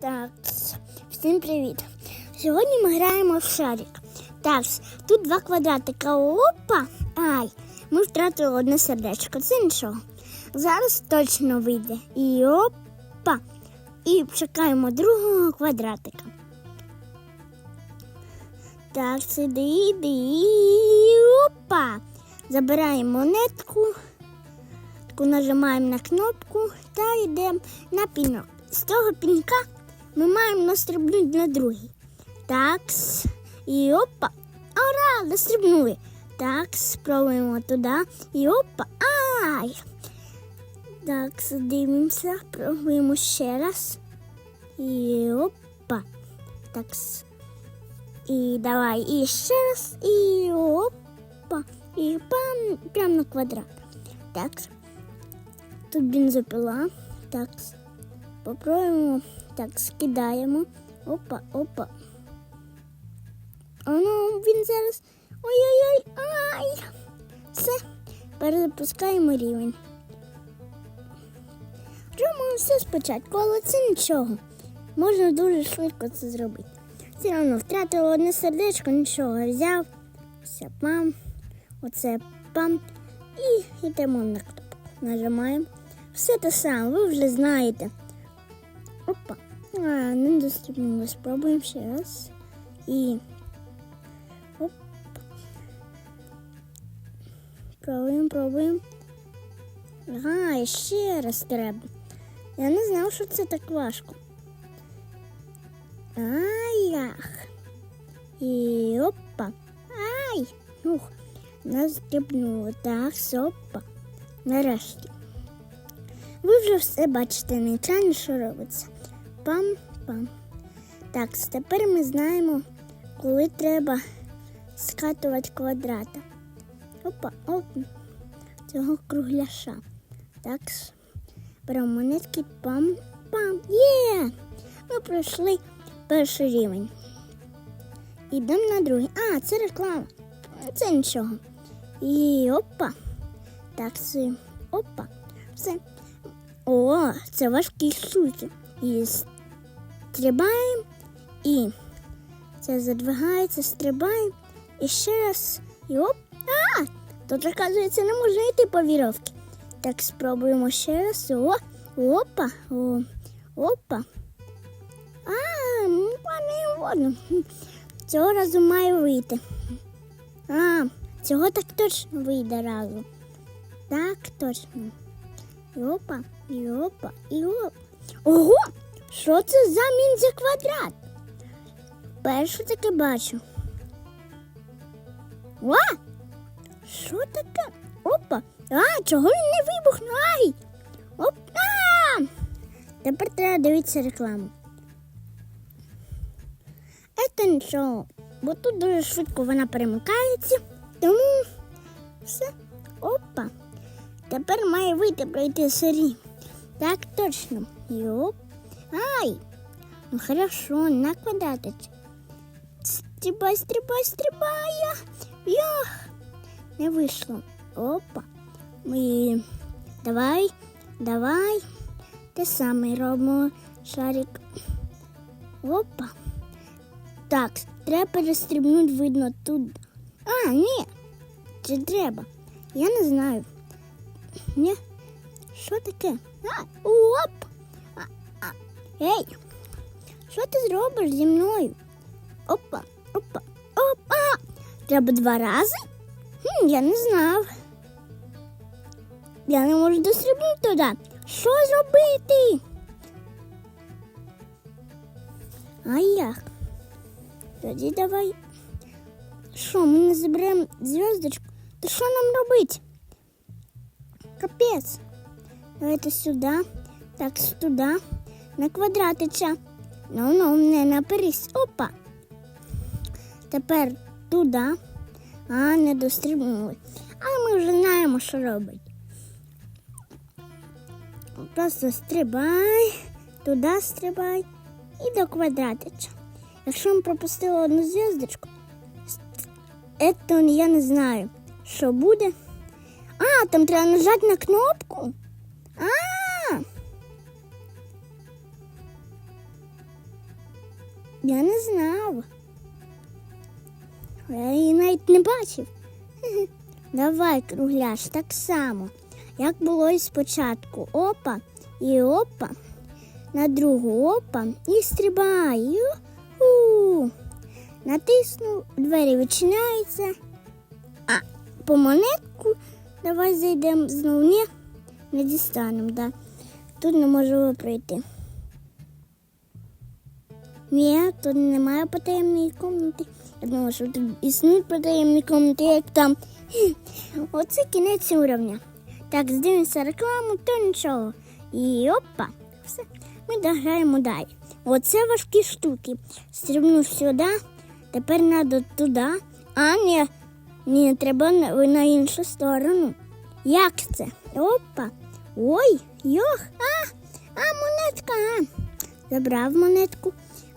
Так, всім привіт. Сьогодні ми граємо в шарик. Так, тут два квадратика. Опа! Ай! Ми втратили одне сердечко. Це нічого. Зараз точно вийде. І опа! І чекаємо другого квадратика. Так, сиди, іди. Опа! Забираємо монетку. Нажимаємо на кнопку та йдемо на пінок. З цього пінка ми маємо настрибнути на другий. Такс. І опа. Ура! Настрибнули. Так, спробуємо туди. І опа. Ай! Так, дивимося, пробуємо ще раз. І опа. Такс. І давай і ще раз. І опа. І пам, прямо на квадрат. Так. Тут бензопила. Так. Попробуємо. Так, скидаємо. Опа, опа. А ну, він зараз. Ой-ой-ой. Ай! Все. Перезапускаємо рівень. Робимо все спочатку, але це нічого. Можна дуже швидко це зробити. Все одно втратила одне сердечко, нічого взяв. Все, пам. Оце пам. І йдемо на кнопку. Нажимаємо. Все те саме, ви вже знаєте. Опа. А, не доступно. Спробуємо ще раз. І. Оп. Пробуємо, пробуємо. Ага, і ще раз треба. Я не знав, що це так важко. Ай-ях. І опа. Ай! Ух, нас стрибнуло. Так, опа. Нарешті. Ви вже все бачите, нечайно, що робиться. Пам-пам. Так, тепер ми знаємо, коли треба скатувати квадрата. Опа, оп, цього кругляша. Так, беремо монетки, пам-пам. Є! Ми пройшли перший рівень. Ідемо на другий. А, це реклама. Це нічого. І опа. Так, це опа. Все. О, це важкі штуки. І стрибаємо, і це задвигається, стрибаємо. І ще раз. І оп. А! Тут, оказується, не можна йти по віровці. Так, спробуємо ще раз. О, опа, о, опа. А, ну, не водно. Цього разу має вийти. А, цього так точно вийде разу. Так, точно. Опа, і опа, і опа. Ого! Що це за мінзя квадрат? Перше таке бачу. О! Що таке? Опа! А, чого він не вибухнув? Ай! Опа! Тепер треба дивитися рекламу. Це нічого, бо тут дуже швидко вона перемикається, тому все. Опа. Тепер має вийти пройти сирі. Так точно. Йоп. Ай! Ну хорошо, на квадратич. Стрибай, стрибай, стрибай. Йох. Не вийшло. Опа. Ми. Давай, давай. Те саме робимо шарик. Опа. Так, треба перестрибнути, видно тут. А, ні. Чи треба? Я не знаю. Ні. Що таке? Оп! А, а. Ей! Що ти зробиш зі мною? Опа, опа, опа! Треба два рази? Хм, я не знав. Я не можу дострибнути туди. Що зробити? А як? Тоді давай. Що, ми не заберемо зв'язочку? То що нам робити? Капець. Давайте сюди. Так, туди. На квадратича. Ну, ну, не наперись. Опа. Тепер туди. А, не дострибнули. А ми вже знаємо, що робити. Просто стрибай, туди стрибай і до квадратича. Якщо ми пропустили одну зв'язочку, це я не знаю, що буде. А, там треба нажати на кнопку. А, Я не знав. Я її навіть не бачив. Давай, кругляш, так само. Як було і спочатку. Опа і опа. На другу опа і стрибай. Ю-ху. Натиснув, двері відчиняються. А по монетку давай зайдемо знову. Не дістанемо, да. Тут неможливо пройти. Ні, тут немає потаємної кімнати. Я думала, що тут існують потаємні кімнати, як там. Оце кінець уровня. Так, здивимося рекламу, то нічого. І опа, все. Ми дограємо далі. Оце важкі штуки. Стрибнув сюди, тепер треба туди. А, ні, ні, треба на іншу сторону. Як це? Опа. Ой, йох, а, а монетка. А. Забрав монетку.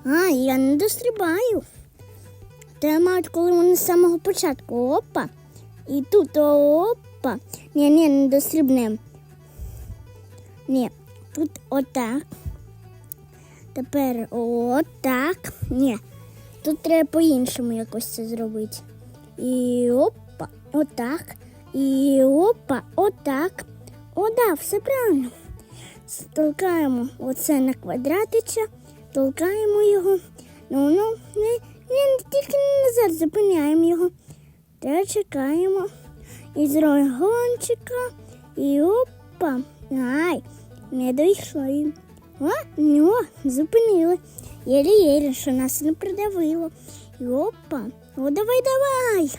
А, я не дострибаю. Та мають, коли вони з самого початку. Опа. І тут опа. Ні, ні, не дострібнем. Ні, тут отак. Тепер отак. Ні. Тут треба по-іншому якось це зробити. І опа, отак. І опа, отак. О, да, все правильно. Толкаємо оце на квадратича, толкаємо його. Ну, ну, не, не, тільки не назад зупиняємо його. Та чекаємо. І з рогончика. І опа. Ай, не дійшли. О, ну, зупинили. Єлі-єлі, що нас не придавило. І опа. О, давай, давай.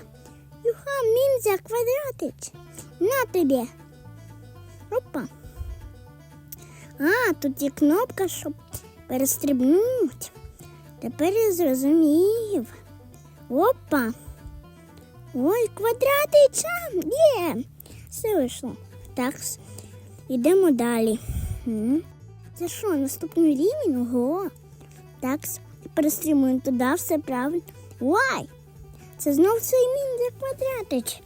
Юха, мінзя, квадратич. На тобі. Опа. А, тут є кнопка, щоб перестрибнути. Тепер я зрозумів. Опа. Ой, квадратича. Є. Все вийшло. Так, йдемо далі. Це що, наступний рівень? Ого. Так, перестрибуємо туди, все правильно. Ой! Це знов цей мін за квадратич.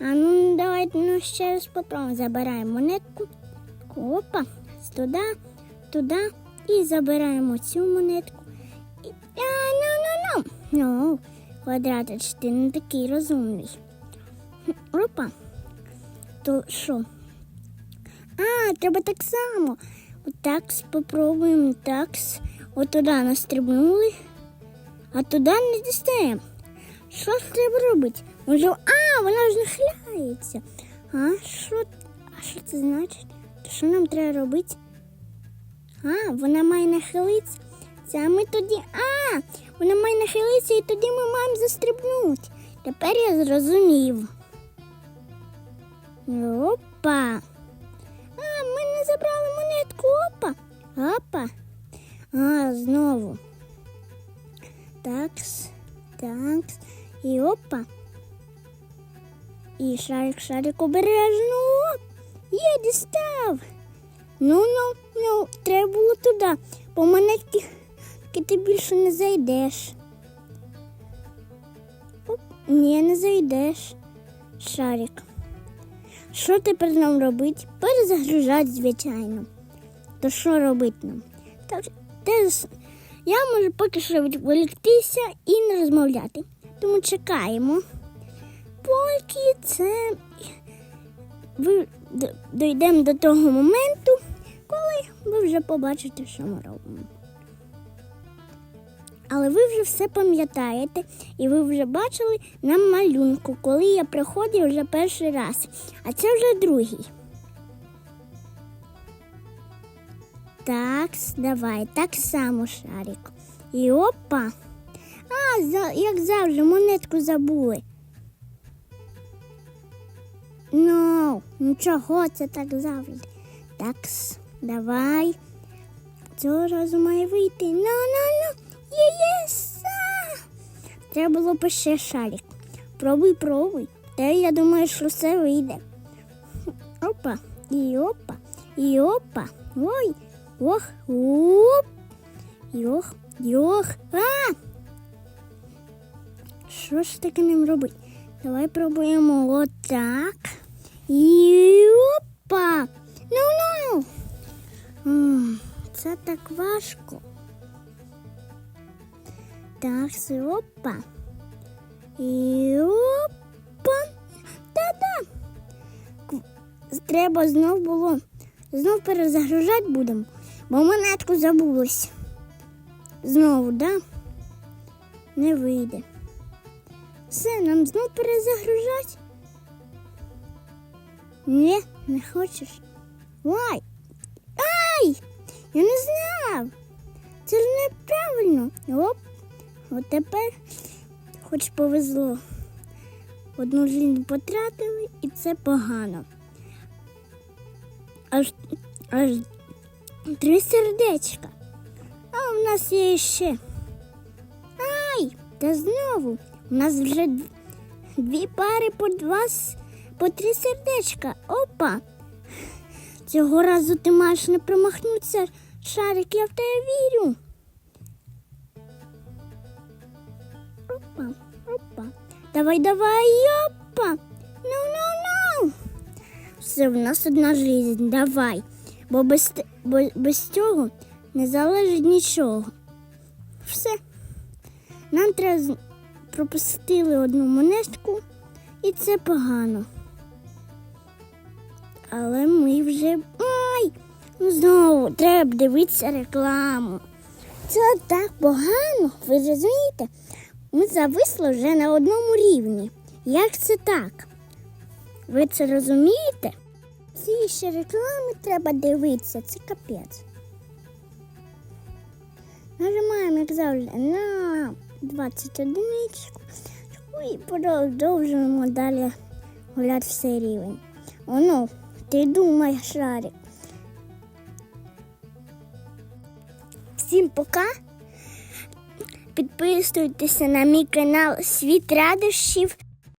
А ну давайте ну, ще раз попробуємо. Забираємо монетку. Опа, туди, туди і забираємо цю монетку. І... А, ну, ну, ну. Ну, квадратич, ти не такий розумний. Опа. То що? А, треба так само. Отак спробуємо так. От туди настрибнули, а туди не дістаємо. Що ж треба робити? Може, а, вона ж нахиляється. А що, а що це значить? Що нам треба робити? А, вона має нахилитися. А ми тоді. А, вона має нахилитися і тоді ми маємо застрибнути. Тепер я зрозумів. Опа. А, ми не забрали монетку. Опа. Опа. А, знову. Такс, такс. І опа. І шарик, шарик обережно. Є, дістав. Ну, ну, ну, треба було туди. По монетки ти більше не зайдеш. Оп. Ні, не зайдеш. Шарик. Що тепер нам робити? Перезагружати, звичайно. То що робити нам? Так, теж я можу поки що відволіктися і не розмовляти. Тому чекаємо. Поки це ви дійдемо до того моменту, коли ви вже побачите, що ми робимо. Але ви вже все пам'ятаєте, і ви вже бачили на малюнку, коли я приходив вже перший раз, а це вже другий. Так, давай, так само шарик. І опа. А, як завжди, монетку забули. Ну, ну чого це так завжди? Так, давай. Цього разу має вийти. Ну, ну, ну. Є, єс! а! Треба було б ще шарик. Пробуй, пробуй. Та я думаю, що все вийде. Опа, і опа, і опа. Ой, ох, оп. Йох, йох. А! Що ж таке ним робити? Давай пробуємо отак. І опа. Ну ну. Це так важко. Так, опа. І опа. Та-да. Треба знов було. Знов перезагружати будемо, бо монетку забулась. Знову, да? Не вийде. Все, нам знов перезагружати? Ні, не хочеш. Вай. Ай! Я не знав. Це ж неправильно. Оп. От тепер хоч повезло. Одну жизнь потратили, і це погано. Аж, аж три сердечка. А у нас є ще. Ай! Та знову. У нас вже дві пари по два по три сердечка. Опа. Цього разу ти маєш не промахнутися, шарик, я в тебе вірю. Опа, опа. Давай, давай, опа. Ну, ну, ну. Все, в нас одна жизнь, давай. Бо без, бо без цього не залежить нічого. Все. Нам треба пропустили одну монетку, і це погано. Але ми вже. Ай! Ну знову треба дивитися рекламу. Це так погано, ви розумієте? Ми зависли вже на одному рівні. Як це так? Ви це розумієте? Ці ще реклами треба дивитися, це капець. Нажимаємо, як завжди, на 21 і продовжуємо далі гуляти все рівень. Оно, ти думай, шарик. Всім пока. Підписуйтеся на мій канал Світ радощів